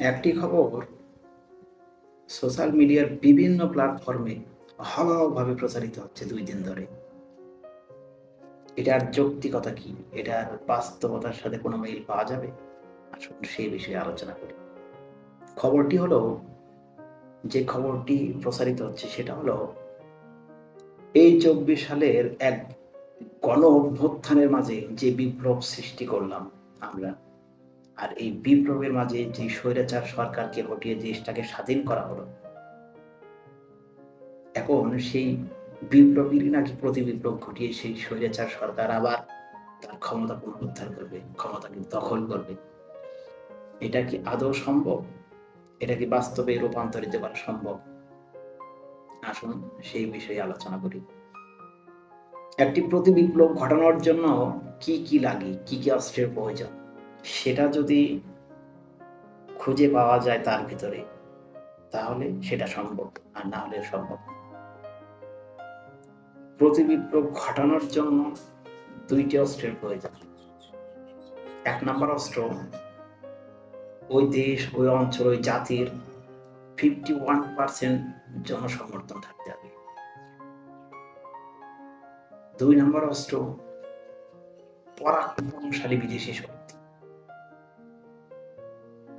একটি খবর, সোশ্যাল মিডিয়ার বিভিন্ন প্ল্যাটফর্মে হলভাবে প্রচারিত হচ্ছে দুই দিন ধরে। এটার যৌক্তিকতা কি? এটার বাস্তবতার সাথে কোনো মিল পাওয়া যাবে? আসুন সেই বিষয়ে আলোচনা করি। খবরটি হলো, যে খবরটি প্রচারিত হচ্ছে সেটা হলো, এই চব্বিশ সালের এক গণ অভ্যুত্থানের মাঝে যে বিপ্লব সৃষ্টি করলাম আমরা আর এই বিপ্লবের মাঝে যে স্বৈরাচার সরকারকে হটিয়ে দেশটাকে স্বাধীন করা হলো, এখন সেই বিপ্লবীরই নাকি প্রতি বিপ্লব ঘটিয়ে সেই স্বৈরাচার সরকার আবার তার ক্ষমতা পুনরুদ্ধার করবে ক্ষমতাকে দখল করবে। এটা কি আদৌ সম্ভব? এটা কি বাস্তবে রূপান্তরিত করা সম্ভব? আসুন সেই বিষয়ে আলোচনা করি। একটি প্রতি বিপ্লব ঘটানোর জন্য কি কি লাগে, কি কি অস্ত্রের প্রয়োজন? সেটা যদি খুঁজে পাওয়া যায় তার ভিতরে, তাহলে সেটা সম্ভব, আর না হলে সম্ভব না। প্রতি বিপ্লব ঘটানোর জন্য দুইটি অস্ত্রের প্রয়োজন। এক নম্বর অস্ত্র, ওই দেশ, ওই অঞ্চল, ওই জাতির ফিফটি ওয়ান পার্সেন্ট জনসমর্থন থাকতে হবে। দুই নম্বর অস্ত্র, পরাক্রমশালী বিদেশি শক্তি।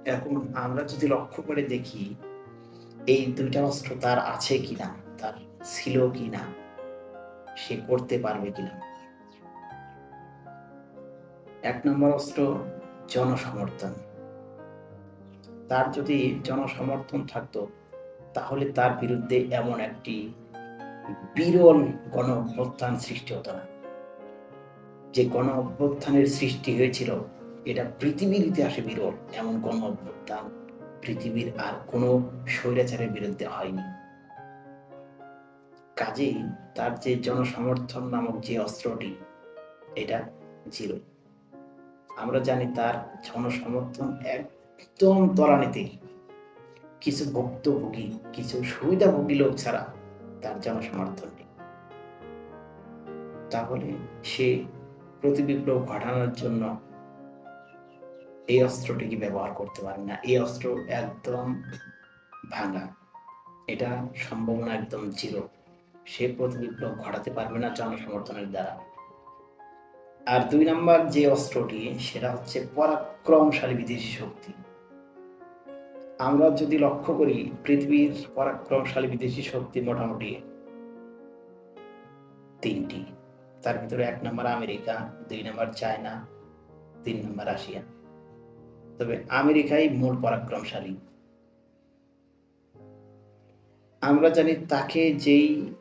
এখন আমরা যদি লক্ষ্য করে দেখি, এই দুইটা অস্ত্র তার আছে কিনা, তার ছিল কিনা, সে করতে পারবে কিনা? এক নম্বর অস্ত্র, জনসমর্থন। তার যদি জনসমর্থন থাকতো, তাহলে তার বিরুদ্ধে এমন একটি বিরল গণ অভ্যুত্থান সৃষ্টি হতো না। যে গণ অভ্যুত্থানের সৃষ্টি হয়েছিল এটা পৃথিবীর ইতিহাসে বিরল। এমন গণ অভ্যুত্থান পৃথিবীর আর কোনো স্বৈরাচারের বিরুদ্ধে হয়নি। কাজেই তার যে জনসমর্থন নামক যে অস্ত্রটি, এটা জিরো আমরা জানি তার জনসমর্থন একদম তলানিতে কিছু ভুক্তভোগী, কিছু সুবিধাভোগী লোক ছাড়া তার জনসমর্থন নেই তাহলে সে প্রতি বিপ্লব ঘটানোর জন্য এই অস্ত্রটিকে ব্যবহার করতে পারে না। এই অস্ত্র একদম ভাঙা। এটা সম্ভাবনা একদম জিরো সে প্রতি বিপ্লব ঘটাতে পারবে না জনসমর্থনের দ্বারা। আর দুই নাম্বার যে অস্ত্রটি, সেটা হচ্ছে পরাক্রমশালী বিদেশি শক্তি। আমরা যদি লক্ষ্য করি, পৃথিবীর পরাক্রমশালী বিদেশি শক্তি মোটামুটি তিনটি। তার ভিতরে এক নম্বর আমেরিকা, দুই নম্বর চায়না, তিন নম্বর রাশিয়া। তবে আমেরিকাই মূল পরাক্রমশালী। আমরা জানি তাকে যেই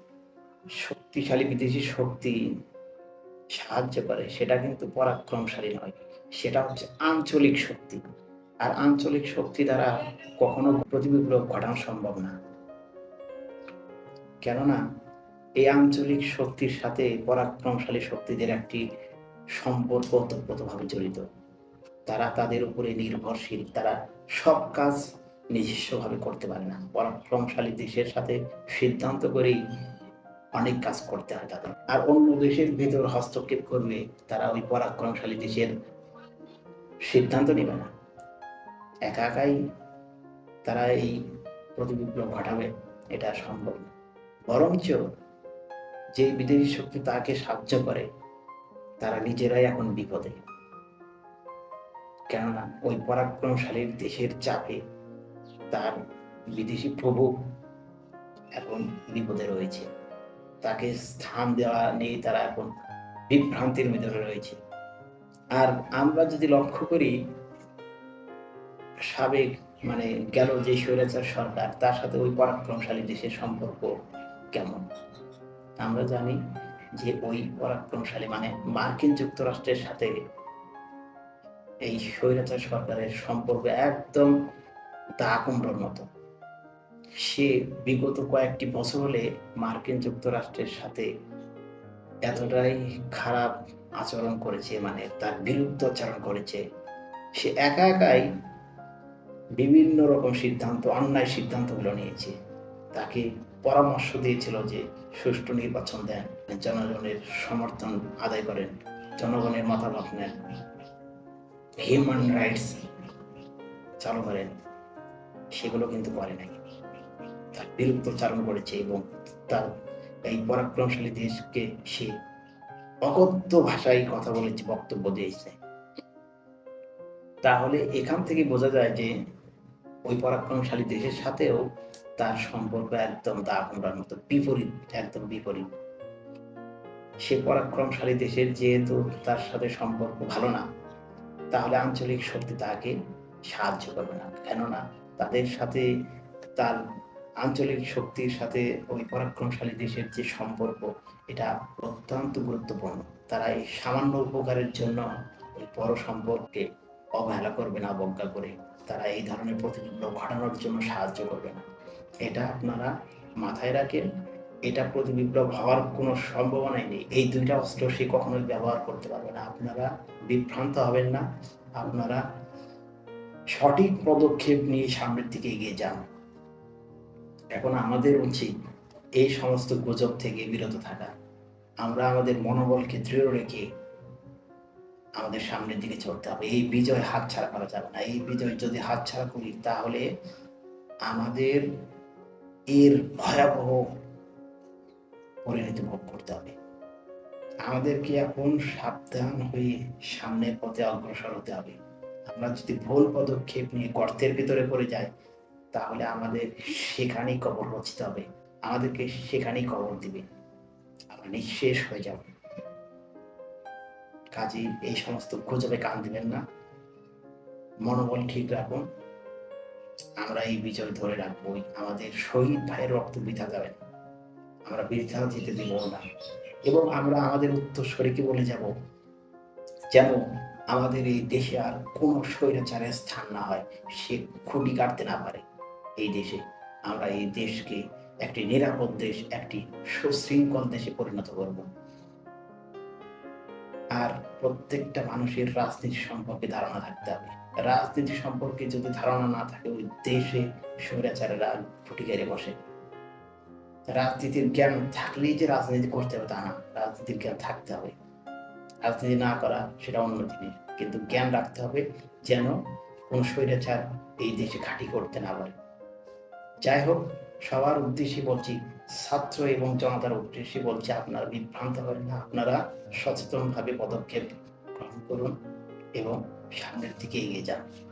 শক্তিশালী বিদেশি শক্তি সাহায্য করে, সেটা কিন্তু পরাক্রমশালী নয়। সেটা হচ্ছে আঞ্চলিক শক্তি। আর আঞ্চলিক শক্তি দ্বারা কখনো প্রতিবিপ্লব ঘটানো সম্ভব না। কেননা, এই আঞ্চলিক শক্তির সাথে পরাক্রমশালী শক্তিদের একটি সম্পর্ক ওতপ্রোতভাবে জড়িত। তারা তাদের উপরে নির্ভরশীল, তারা সব কাজ নিজস্বভাবে করতে পারে না। পরাক্রমশালী দেশের সাথে সিদ্ধান্ত করেই অনেক কাজ করতে হয় তাদের। আর অন্য দেশের ভেতর হস্তক্ষেপ করবে তারা ওই পরাক্রমশালী দেশের সিদ্ধান্ত নেবে না। একা একাই তারা এই প্রতিবিপ্লব ঘটাবে, এটা সম্ভব না। বরঞ্চ যে বিদেশি শক্তি তাকে সাহায্য করে, তারা নিজেরাই এখন বিপদে। কেননা ওই পরাক্রমশালীর দেশের চাপে তার বিদেশি প্রভু এখন বিপদে রয়েছে। তাকে স্থান দেওয়া নেই তারা এখন বিভ্রান্তির ভিতরে রয়েছে। আর আমরা যদি লক্ষ্য করি, সাবেক মানে গেল যে স্বৈরাচার সরকার, তার সাথে ওই পরাক্রমশালী দেশের সম্পর্ক কেমন? আমরা জানি যে ওই পরাক্রমশালী মানে মার্কিন যুক্তরাষ্ট্রের সাথে এই স্বৈরাচার সরকারের সম্পর্ক একদম দা মতো। সে বিগত কয়েকটি বছর হলে মার্কিন যুক্তরাষ্ট্রের সাথে এতটাই খারাপ আচরণ করেছে মানে তার বিরুদ্ধ আচরণ করেছে। সে একা একাই বিভিন্ন রকম সিদ্ধান্ত, অন্যায় সিদ্ধান্তগুলো নিয়েছে। তাকে পরামর্শ দিয়েছিল যে সুষ্ঠু নির্বাচন দেন জনগণের সমর্থন আদায় করেন, জনগণের মতামত নেন। হিউম্যান রাইটস চালু করেন সেগুলো কিন্তু করে নাই। তার বিরুদ্ধচারণ করেছে এবং তার এই পরাক্রমশালী দেশকে সে অকথ্য ভাষায় কথা বলেছে বক্তব্য দিয়েছে। তাহলে এখান থেকে বোঝা যায় যে ওই পরাক্রমশালী দেশের সাথেও তার সম্পর্ক একদম দা কুমড়ার মতো, বিপরীত, একদম বিপরীত। সে পরাক্রমশালী দেশের যেহেতু তার সাথে সম্পর্ক ভালো না তাহলে আঞ্চলিক শক্তি তাকে সাহায্য করবে না। কেননা তাদের সাথে তার আঞ্চলিক শক্তির সাথে ওই পরাক্রমশালী দেশের যে সম্পর্ক, এটা অত্যন্ত গুরুত্বপূর্ণ। তারা এই সামান্য উপকারের জন্য ওই বড় সম্পর্কে অবহেলা করবে না, অবজ্ঞা করে। তারা এই ধরনের প্রতিবিপ্লব ঘটানোর জন্য সাহায্য করবে না। এটা আপনারা মাথায় রাখেন। এটা প্রতি প্রতিবিপ্লব হওয়ার কোনো সম্ভাবনাই নেই। এই দুইটা অস্ত্র সে কখনোই ব্যবহার করতে পারবে না। আপনারা বিভ্রান্ত হবেন না। আপনারা সঠিক পদক্ষেপ নিয়ে সামনের দিকে এগিয়ে যান। এখন আমাদের উচিত এই সমস্ত গুজব থেকে বিরত থাকা। আমরা আমাদের মনোবলকে দৃঢ় রেখে আমাদের সামনের দিকে চলতে হবে। এই বিজয় হাতছাড়া করা যাবে না। এই বিজয় যদি হাতছাড়া করি, তাহলে আমাদের এর ভয়াবহ পরিণতি ভোগ করতে হবে। আমাদেরকে এখন সাবধান হয়ে সামনের পথে অগ্রসর হতে হবে। আমরা যদি ভুল পদক্ষেপ নিয়ে গর্তের ভিতরে পড়ে যাই, তাহলে আমাদের সেখানেই কবর রচিত হবে। আমাদেরকে সেখানেই কবর দিবে। আমরা নিঃশেষ হয়ে যাব। কাজী এই সমস্ত গুজবে কান দিবেন না। মনোবল ঠিক রাখুন। আমরা এই বিজয় ধরে রাখবোই। আমাদের শহীদ ভাইয়ের রক্ত বৃথা যাবে না। আমরা বৃথা যেতে দিব না। এবং আমরা আমাদের উত্তরস্বরীকে বলে যাব? যেন আমাদের এই দেশে আর কোনো স্বৈরাচারের স্থান না হয়, সে খুঁটি কাটতে না পারে। এই দেশে আমরা এই দেশকে একটি নিরাপদ দেশ, একটি সুশৃঙ্খল দেশে পরিণত করব। আর প্রত্যেকটা মানুষের রাজনীতি সম্পর্কে ধারণা থাকতে হবে। রাজনীতি সম্পর্কে যদি ধারণা না থাকে, ওই দেশে স্বৈরাচারেরা ফুটিকারে বসে। রাজনীতির জ্ঞান থাকলেই যে রাজনীতি করতে হবে তা না। রাজনীতির জ্ঞান থাকতে হবে। রাজনীতি না করা সেটা অন্য জিনিস। কিন্তু জ্ঞান রাখতে হবে যেন কোন স্বৈরাচার এই দেশে খাঁটি করতে না পারে। যাই হোক, সবার উদ্দেশ্যে বলছি, ছাত্র এবং জনতার উদ্দেশ্যে বলছি, আপনারা বিভ্রান্ত হবেন না। আপনারা সচেতনভাবে পদক্ষেপ গ্রহণ করুন এবং সামনের দিকে এগিয়ে যান।